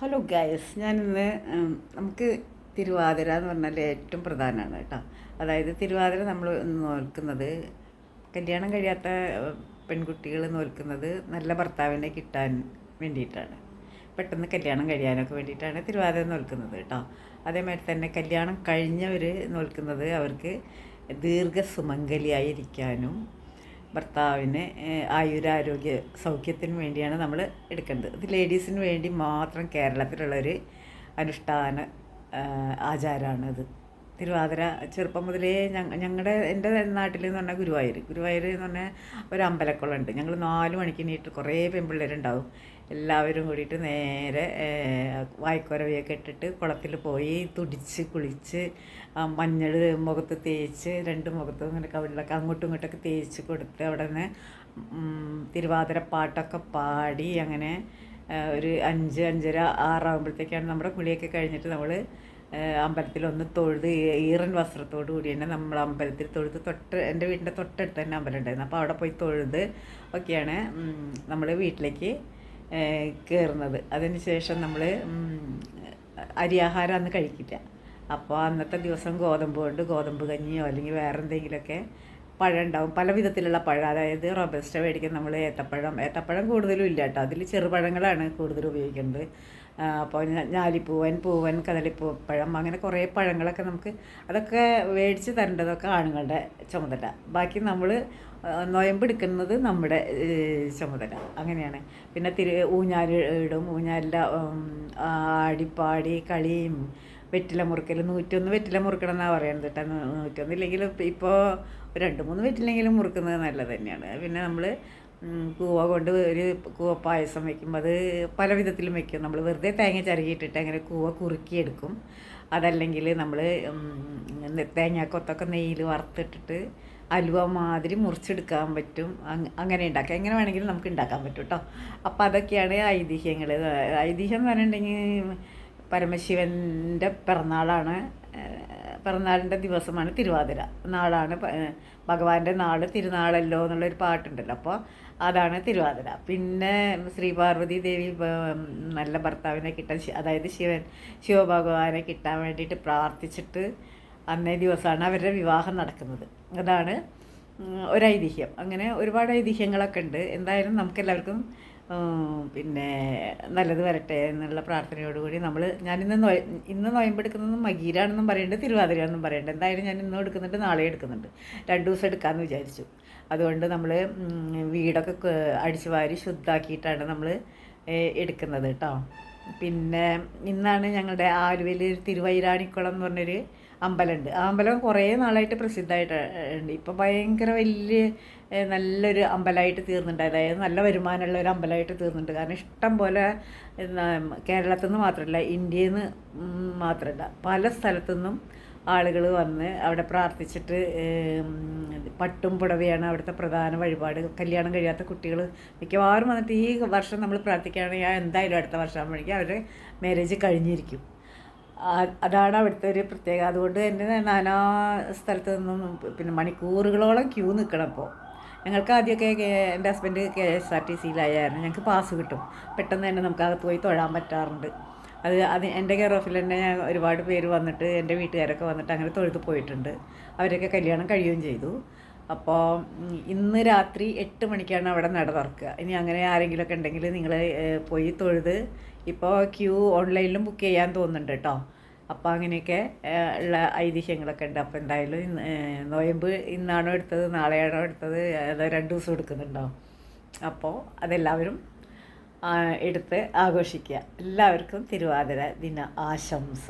Hello guys ഞാനിന്ന് നമുക്ക് തിരുവാതിര എന്ന് പറഞ്ഞാൽ ഏറ്റവും പ്രധാനമാണ് കേട്ടോ. അതായത് തിരുവാതിര നമ്മൾ നോൽക്കുന്നത് കല്യാണം കഴിയാത്ത പെൺകുട്ടികൾ നോൽക്കുന്നത് നല്ല ഭർത്താവിനെ കിട്ടാൻ വേണ്ടിയിട്ടാണ്. പെട്ടെന്ന് കല്യാണം കഴിയാനൊക്കെ വേണ്ടിയിട്ടാണ് തിരുവാതിര നോൽക്കുന്നത് കേട്ടോ. അതേമാതിരി തന്നെ കല്യാണം കഴിഞ്ഞവർ നോൽക്കുന്നത് അവർക്ക് ദീർഘസുമംഗലിയായിരിക്കാനും ഭർത്താവിന് ആയുരാരോഗ്യ സൗഖ്യത്തിന് വേണ്ടിയാണ് നമ്മൾ എടുക്കേണ്ടത്. ഇത് ലേഡീസിന് വേണ്ടി മാത്രം കേരളത്തിലുള്ളൊരു അനുഷ്ഠാന ആചാരമാണിത് തിരുവാതിര ചെറുപ്പം മുതലേ ഞങ്ങളുടെ എന്റെ നാട്ടിൽ എന്ന് പറഞ്ഞാൽ ഗുരുവായൂർ ഗുരുവായൂർ എന്ന് പറഞ്ഞാൽ ഒരു അമ്പലക്കുളമുണ്ട് ഞങ്ങൾ നാല് മണിക്ക് നീട്ട് കുറേ പെൺപിള്ളേരുണ്ടാവും. എല്ലാവരും കൂടിയിട്ട് നേരെ വായ്ക്കുരവിയൊക്കെ ഇട്ടിട്ട് കുളത്തിൽ പോയി തുടിച്ച് കുളിച്ച് മഞ്ഞൾ മുഖത്ത് തേച്ച് രണ്ട് മുഖത്തും ഇങ്ങനെ കവിളിലൊക്കെ അങ്ങോട്ടും ഇങ്ങോട്ടൊക്കെ തേച്ച് കൊടുത്ത് അവിടെ നിന്ന് തിരുവാതിര പാട്ടൊക്കെ പാടി അങ്ങനെ ഒരു അഞ്ച് അഞ്ചര ആറാകുമ്പോഴത്തേക്കാണ് നമ്മുടെ കുളിയൊക്കെ കഴിഞ്ഞിട്ട് നമ്മൾ അമ്പലത്തിലൊന്ന് തൊഴുത് ഈറൻ വസ്ത്രത്തോടു കൂടി തന്നെ നമ്മൾ അമ്പലത്തിൽ തൊഴുത് തൊട്ട് എന്റെ വീടിന്റെ തൊട്ടടുത്ത് തന്നെ അമ്പലം ഉണ്ടായിരുന്നു. അപ്പോൾ അവിടെ പോയി തൊഴുത് ഒക്കെയാണ് നമ്മൾ വീട്ടിലേക്ക് കയറുന്നത് അതിന് ശേഷം നമ്മൾ അരിയാഹാരം അന്ന് കഴിക്കില്ല. അപ്പോൾ അന്നത്തെ ദിവസം ഗോതമ്പ് കൊണ്ട് ഗോതമ്പ് കഞ്ഞിയോ അല്ലെങ്കിൽ വേറെ എന്തെങ്കിലുമൊക്കെ പഴം ഉണ്ടാവും. പല വിധത്തിലുള്ള പഴം. അതായത് റോബസ്റ്റ മേടിക്കാൻ നമ്മൾ ഏത്തപ്പഴം. ഏത്തപ്പഴം കൂടുതലും ഇല്ല കേട്ടോ. അതിൽ ചെറുപഴങ്ങളാണ് കൂടുതൽ ഉപയോഗിക്കുന്നത്. അപ്പോൾ ഞാലിപ്പൂവൻ പൂവൻ കദളിപ്പൂപ്പഴം അങ്ങനെ കുറേ പഴങ്ങളൊക്കെ നമുക്ക് അതൊക്കെ മേടിച്ച് തരേണ്ടതൊക്കെ ആണുങ്ങളുടെ ചുമതല. ബാക്കി നമ്മൾ നോയമ്പ് എടുക്കുന്നത് നമ്മുടെ ചുമതല. അങ്ങനെയാണ്. പിന്നെ തിരു ഊഞ്ഞാൽ ഇടും. ഊഞ്ഞാലിന്റെ ആടിപ്പാടി കളിയും വെറ്റില മുറുക്കൽ നൂറ്റൊന്ന് വെറ്റില മുറുക്കണം എന്നാണ് പറയുന്നത് കേട്ടോ. നൂറ്റൊന്നില്ലെങ്കിലും ഇപ്പോൾ രണ്ട് മൂന്ന് വെറ്റിലെങ്കിലും മുറുക്കുന്നത് നല്ലത് തന്നെയാണ്. പിന്നെ നമ്മൾ കൂവ കൊണ്ട് ഒരു കൂവ പായസം വയ്ക്കും അത് പല വിധത്തിലും വയ്ക്കും നമ്മൾ വെറുതെ തേങ്ങ ചിരകിയിട്ടിട്ട് അങ്ങനെ കൂവ കുറുക്കിയെടുക്കും. അതല്ലെങ്കിൽ നമ്മൾ തേങ്ങാക്കൊത്തൊക്കെ നെയ്യിൽ വറുത്തിട്ടിട്ട് അലുവ മാതിരി മുറിച്ചെടുക്കാൻ പറ്റും. അങ്ങ- അങ്ങനെ ഉണ്ടാക്കാം. എങ്ങനെ വേണമെങ്കിലും നമുക്ക് ഉണ്ടാക്കാൻ പറ്റും കേട്ടോ അപ്പോൾ അതൊക്കെയാണ് ഐതിഹ്യങ്ങൾ ഐതിഹ്യം എന്ന് പറഞ്ഞിട്ടുണ്ടെങ്കിൽ പരമശിവന്റെ പിറന്നാളാണ്. പിറന്നാളിന്റെ ദിവസമാണ് തിരുവാതിര. നാളാണ് ഭഗവാന്റെ നാട് തിരുനാളല്ലോ എന്നുള്ളൊരു പാട്ടുണ്ടല്ലോ. അപ്പോൾ അതാണ് തിരുവാതിര. പിന്നെ ശ്രീ പാർവതി ദേവി നല്ല ഭർത്താവിനെ കിട്ടാൻ അതായത് ശിവൻ ശിവഭഗവാനെ കിട്ടാൻ വേണ്ടിയിട്ട് പ്രാർത്ഥിച്ചിട്ട് അന്നേ ദിവസമാണ് അവരുടെ വിവാഹം നടക്കുന്നത്. അതാണ് ഒരൈതിഹ്യം. അങ്ങനെ ഒരുപാട് ഐതിഹ്യങ്ങളൊക്കെ ഉണ്ട്. എന്തായാലും നമുക്കെല്ലാവർക്കും പിന്നെ നല്ലത് വരട്ടെ എന്നുള്ള പ്രാർത്ഥനയോടുകൂടി നമ്മൾ ഞാനിന്ന് നോ ഇന്ന് നോയമ്പെടുക്കുന്നത് മകീരാണെന്നും പറയുന്നുണ്ട് തിരുവാതിരയാണെന്നും പറയുന്നുണ്ട് എന്തായാലും ഞാൻ ഇന്നും എടുക്കുന്നുണ്ട് നാളെ എടുക്കുന്നുണ്ട്. രണ്ട് ദിവസം എടുക്കാമെന്ന് വിചാരിച്ചു. അതുകൊണ്ട് നമ്മൾ വീടൊക്കെ അടിച്ചു വാരി ശുദ്ധാക്കിയിട്ടാണ് നമ്മൾ എടുക്കുന്നത് കേട്ടോ. പിന്നെ ഇന്നാണ് ഞങ്ങളുടെ ആലുവയിൽ തിരുവൈരാണിക്കുളം എന്ന് പറഞ്ഞൊരു അമ്പലമുണ്ട്. ആ അമ്പലം കുറേ നാളായിട്ട് പ്രസിദ്ധമായിട്ട് ഉണ്ട്. ഭയങ്കര വലിയ നല്ലൊരു അമ്പലമായിട്ട് തീർന്നിട്ടുണ്ട്. അതായത് നല്ല വരുമാനമുള്ള ഒരു അമ്പലമായിട്ട് തീർന്നുണ്ട് കാരണം ഇഷ്ടം പോലെ കേരളത്തിൽ നിന്ന് മാത്രമല്ല ഇന്ത്യയിൽ നിന്ന് മാത്രമല്ല പല സ്ഥലത്തു നിന്നും ആളുകൾ വന്ന് അവിടെ പ്രാർത്ഥിച്ചിട്ട് പട്ടും പുടവയാണ് അവിടുത്തെ പ്രധാന വഴിപാട്. കല്യാണം കഴിയാത്ത കുട്ടികൾ മിക്കവാറും വന്നിട്ട് ഈ വർഷം നമ്മൾ പ്രാർത്ഥിക്കുകയാണെങ്കിൽ എന്തായാലും അടുത്ത വർഷം ആകുമ്പോഴേക്കും അവരുടെ മാരേജ് കഴിഞ്ഞിരിക്കും. അതാണ് അവിടുത്തെ ഒരു പ്രത്യേകത. അതുകൊണ്ട് തന്നെ നാനാ സ്ഥലത്ത് നിന്നും പിന്നെ മണിക്കൂറുകളോളം ക്യൂ നിൽക്കണം അപ്പോൾ. ഞങ്ങൾക്ക് ആദ്യമൊക്കെ എന്റെ husband K S R T സിയിലായിരുന്നു ഞങ്ങൾക്ക് പാസ് കിട്ടും. പെട്ടെന്ന് തന്നെ നമുക്ക് പോയി തൊഴാൻ പറ്റാറുണ്ട്. അത് അത് എന്റെ കെയർ ഓഫിൽ തന്നെ ഞാൻ ഒരുപാട് പേര് വന്നിട്ട് എന്റെ വീട്ടുകാരൊക്കെ വന്നിട്ട് അങ്ങനെ തൊഴുത്ത് പോയിട്ടുണ്ട്. അവരൊക്കെ കല്യാണം കഴിയുകയും ചെയ്തു. അപ്പോൾ ഇന്ന് രാത്രി എട്ട് മണിക്കാണ് അവിടെ നട തുറക്കുക. ഇനി അങ്ങനെ ആരെങ്കിലുമൊക്കെ ഉണ്ടെങ്കിൽ നിങ്ങൾ പോയി തൊഴുത് ഇപ്പോൾ ക്യൂ ഓൺലൈനിലും ബുക്ക് ചെയ്യാൻ തോന്നുന്നുണ്ട് കേട്ടോ. അപ്പോൾ അങ്ങനെയൊക്കെ ഉള്ള ഐതിഹ്യങ്ങളൊക്കെ ഉണ്ട്. അപ്പോൾ എന്തായാലും നോയമ്പ് ഇന്നാണോ എടുത്തത് നാളെയാണോ എടുത്തത് അതോ രണ്ട് ദിവസം എടുക്കുന്നുണ്ടോ? അപ്പോൾ അതെല്ലാവരും എടുത്ത് ആഘോഷിക്കുക. എല്ലാവർക്കും തിരുവാതിര ദിന ആശംസ.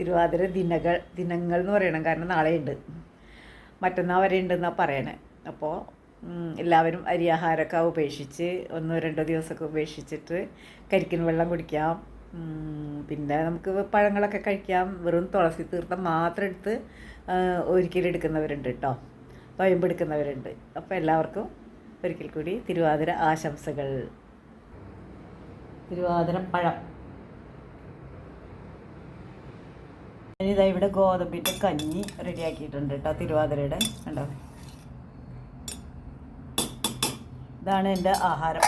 തിരുവാതിര ദിനകൾ ദിനങ്ങൾ എന്ന് പറയണം. കാരണം നാളെയുണ്ട്. മറ്റന്നാൾ വരെ ഉണ്ടെന്നാണ് പറയണേ. അപ്പോൾ എല്ലാവരും അരിയാഹാരമൊക്കെ ഉപേക്ഷിച്ച് ഒന്നോ രണ്ടോ ദിവസമൊക്കെ ഉപേക്ഷിച്ചിട്ട് കരിക്കിൻ വെള്ളം കുടിക്കാം. പിന്നെ നമുക്ക് പഴങ്ങളൊക്കെ കഴിക്കാം. വെറും തുളസി തീർത്ഥം മാത്രം എടുത്ത് ഒരിക്കലെടുക്കുന്നവരുണ്ട് കേട്ടോ. തൊയമ്പെടുക്കുന്നവരുണ്ട് അപ്പോൾ എല്ലാവർക്കും ഒരിക്കൽ കൂടി തിരുവാതിര ആശംസകൾ. തിരുവാതിര പഴം ഇതാ ഇവിടെ ഗോതമ്പിന്റെ കഞ്ഞി റെഡിയാക്കിയിട്ടുണ്ട് കേട്ടോ തിരുവാതിരയുടെ. കണ്ടോ? ഇതാണ് എന്റെ ആഹാരം.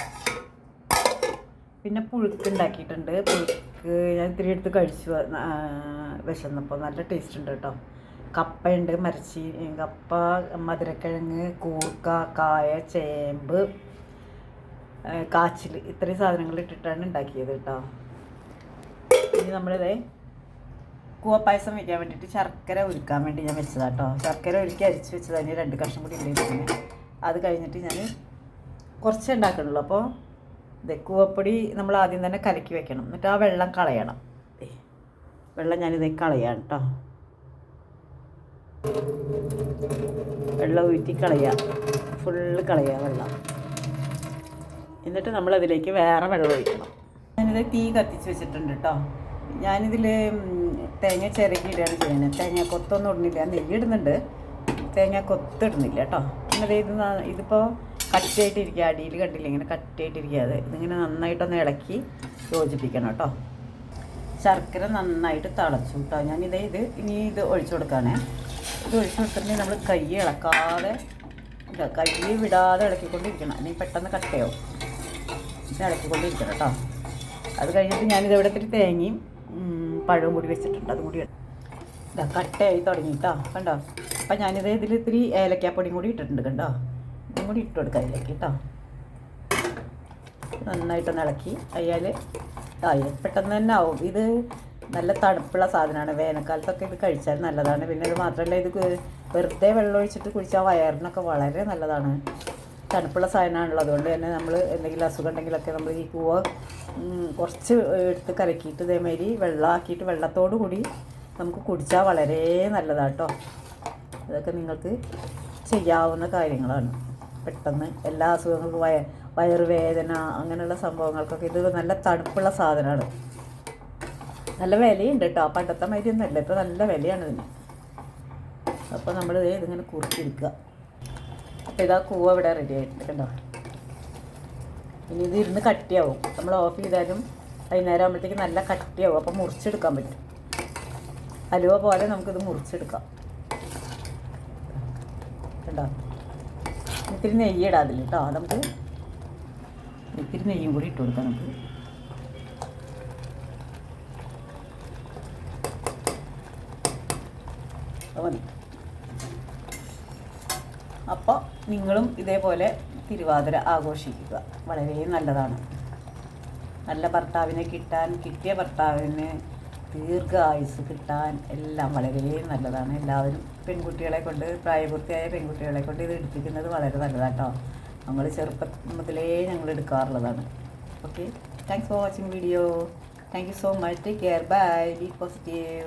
പിന്നെ പുഴുക്ക് ഉണ്ടാക്കിയിട്ടുണ്ട്. പുഴുക്ക് ഞാൻ ഇത്തിരി എടുത്ത് കഴിച്ചു. വിശന്നപ്പോൾ നല്ല ടേസ്റ്റ് ഉണ്ട് കേട്ടോ കപ്പയുണ്ട് മരച്ചി കപ്പ മധുരക്കിഴങ്ങ് കൂർക്ക കായ ചേമ്പ് കാച്ചിൽ ഇത്രയും സാധനങ്ങൾ ഇട്ടിട്ടാണ് ഉണ്ടാക്കിയത് കേട്ടോ. ഇനി നമ്മളിത് കൂവപ്പായസം വയ്ക്കാൻ വേണ്ടിയിട്ട് ശർക്കര ഒരുക്കാൻ വേണ്ടി ഞാൻ വെച്ചതാണ് കേട്ടോ. ശർക്കര ഒരുക്കി അരിച്ച് വെച്ചത്. അതിന് രണ്ട് കഷ്ണം കൂടി ഉണ്ടായിരുന്നു അത് കഴിഞ്ഞിട്ട് ഞാൻ കുറച്ച് ഉണ്ടാക്കണുള്ളൂ അപ്പോൾ ഇത് കൂവപ്പൊടി നമ്മൾ ആദ്യം തന്നെ കലക്കി വെക്കണം. എന്നിട്ട് ആ വെള്ളം കളയണം. വെള്ളം ഞാനിത് കളയാണ് കേട്ടോ. വെള്ളം ഊറ്റി കളയുക ഫുള്ള് കളയുക വെള്ളം. എന്നിട്ട് നമ്മളതിലേക്ക് വേറെ വെള്ളം ഒഴിക്കണം. ഞാനിത് തീ കത്തിച്ച് വെച്ചിട്ടുണ്ട് കേട്ടോ ഞാനിതിൽ തേങ്ങ ചിരകിയിടുകയാണ് ചെയ്യുന്നത്. തേങ്ങ കൊത്തൊന്നും ഇടുന്നില്ല. നെയ്യ് ഇടുന്നുണ്ട്. തേങ്ങ കൊത്തിടുന്നില്ല കേട്ടോ പിന്നെ ദേ ഇത് ഇതിപ്പോൾ കട്ടിയായിട്ടിരിക്കുക അടിയിൽ കണ്ടില്ല? ഇങ്ങനെ കട്ടിയായിട്ടിരിക്കാതെ ഇതിങ്ങനെ നന്നായിട്ടൊന്ന് ഇളക്കി യോജിപ്പിക്കണം കേട്ടോ ശർക്കര നന്നായിട്ട് തിളച്ചു കേട്ടോ ഞാനിതേ ഇത് ഇനി ഇത് ഒഴിച്ചു കൊടുക്കുകയാണേ ഇത് ഒഴിച്ചു കൊടുത്തിട്ടുണ്ടെങ്കിൽ നമ്മൾ കൈ ഇളക്കാതെ കൈ വിടാതെ ഇളക്കിക്കൊണ്ടിരിക്കണം. അല്ലെങ്കിൽ പെട്ടെന്ന് കട്ടയാവും ഇളക്കിക്കൊണ്ടിരിക്കണം കേട്ടോ. അത് കഴിഞ്ഞിട്ട് ഞാനിത് ഇവിടെ ഇത്തിരി തേങ്ങയും പഴവും കൂടി വെച്ചിട്ടുണ്ട്. അതും കൂടി ഇതാ കട്ടയായി തുടങ്ങി കേട്ടോ. കണ്ടോ? അപ്പം ഞാനിത് ഇതിൽ ഇത്തിരി ഏലക്കാപ്പൊടിയും കൂടി ഇട്ടിട്ടുണ്ട് കണ്ടോ? ഇതും കൂടി ഇട്ട് കൊടുക്കാം അതിലേക്ക് കേട്ടോ. നന്നായിട്ടൊന്ന് ഇളക്കി. അയാൽ ആയി പെട്ടെന്ന് തന്നെ ആവും. ഇത് നല്ല തണുപ്പുള്ള സാധനമാണ്. വേനൽക്കാലത്തൊക്കെ ഇത് കഴിച്ചാൽ നല്ലതാണ്. പിന്നെ ഇത് മാത്രമല്ല ഇത് വെറുതെ വെള്ളം ഒഴിച്ചിട്ട് കുടിച്ചാൽ വയറിനൊക്കെ വളരെ നല്ലതാണ്. തണുപ്പുള്ള സാധനമാണല്ലോ. അതുകൊണ്ട് തന്നെ നമ്മൾ എന്തെങ്കിലും അസുഖം ഉണ്ടെങ്കിലൊക്കെ നമ്മൾ ഈ കൂവ കുറച്ച് എടുത്ത് കലക്കിയിട്ട് ഇതേമാതിരി വെള്ളമാക്കിയിട്ട് വെള്ളത്തോടു കൂടി നമുക്ക് കുടിച്ചാൽ വളരെ നല്ലതാട്ടോ. ഇതൊക്കെ നിങ്ങൾക്ക് ചെയ്യാവുന്ന കാര്യങ്ങളാണ്. പെട്ടെന്ന് എല്ലാ അസുഖങ്ങൾക്കും വയ വയറുവേദന അങ്ങനെയുള്ള സംഭവങ്ങൾക്കൊക്കെ ഇത് നല്ല തണുപ്പുള്ള സാധനമാണ്. നല്ല വിലയുണ്ട് കേട്ടോ പണ്ടത്തെ മരിയൊന്നുമല്ല ഇപ്പോൾ നല്ല വിലയാണ് ഇതിന്. അപ്പോൾ നമ്മൾ ഇതിങ്ങനെ കുറുക്കിയെടുക്കുക അപ്പോൾ ഇതാ കൂവ ഇവിടെ റെഡി ആയിട്ടുണ്ട് കണ്ടോ? ഇനി ഇത് ഇരുന്ന് കട്ടിയാവും. നമ്മൾ ഓഫ് ചെയ്താലും വൈകുന്നേരം ആകുമ്പോഴത്തേക്ക് നല്ല കട്ടിയാവും. അപ്പോൾ മുറിച്ചെടുക്കാൻ പറ്റും. അലുവ പോലെ നമുക്കിത് മുറിച്ചെടുക്കാം. കണ്ടോ? ഇത്തിരി നെയ്യ് ഇടാം കേട്ടോ നമുക്ക് ഇത്തിരി നെയ്യും കൂടി ഇട്ട് കൊടുക്കാം നമുക്ക്. മതി. അപ്പോൾ നിങ്ങളും ഇതേപോലെ തിരുവാതിര ആഘോഷിക്കുക. വളരെ നല്ലതാണ്. നല്ല ഭർത്താവിനെ കിട്ടാൻ കിട്ടിയ ഭർത്താവിന് ദീർഘായുസ് കിട്ടാൻ എല്ലാം വളരെ നല്ലതാണ്. എല്ലാവരും പെൺകുട്ടികളെ കൊണ്ട് പ്രായപൂർത്തിയായ പെൺകുട്ടികളെ കൊണ്ട് ഇത് എടുപ്പിക്കുന്നത് വളരെ നല്ലതാണ് കേട്ടോ നമ്മൾ ചെറുപ്പം മുതലേ ഞങ്ങൾ എടുക്കാറുള്ളതാണ്. Okay thanks for watching video thank you so much take care bye be positive